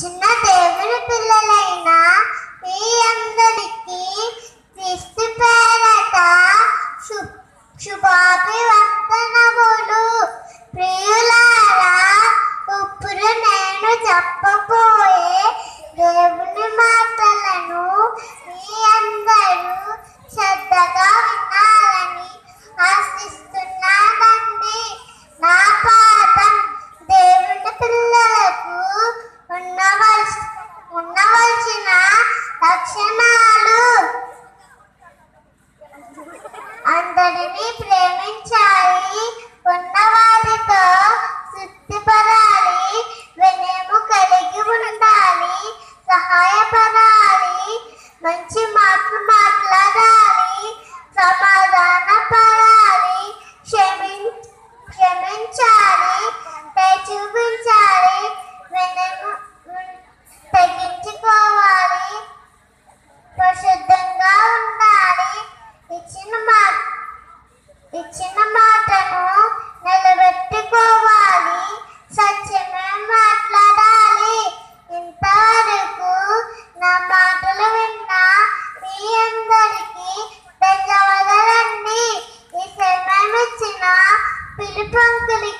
చిన్న దేవుని పిల్లలైన మీ అందరికీ క్రిస్తు పేరట శుభాభివందనములు. ప్రియులారా ఇప్పుడు నేను చెప్పబో లక్షణాలు. అందరినీ It runs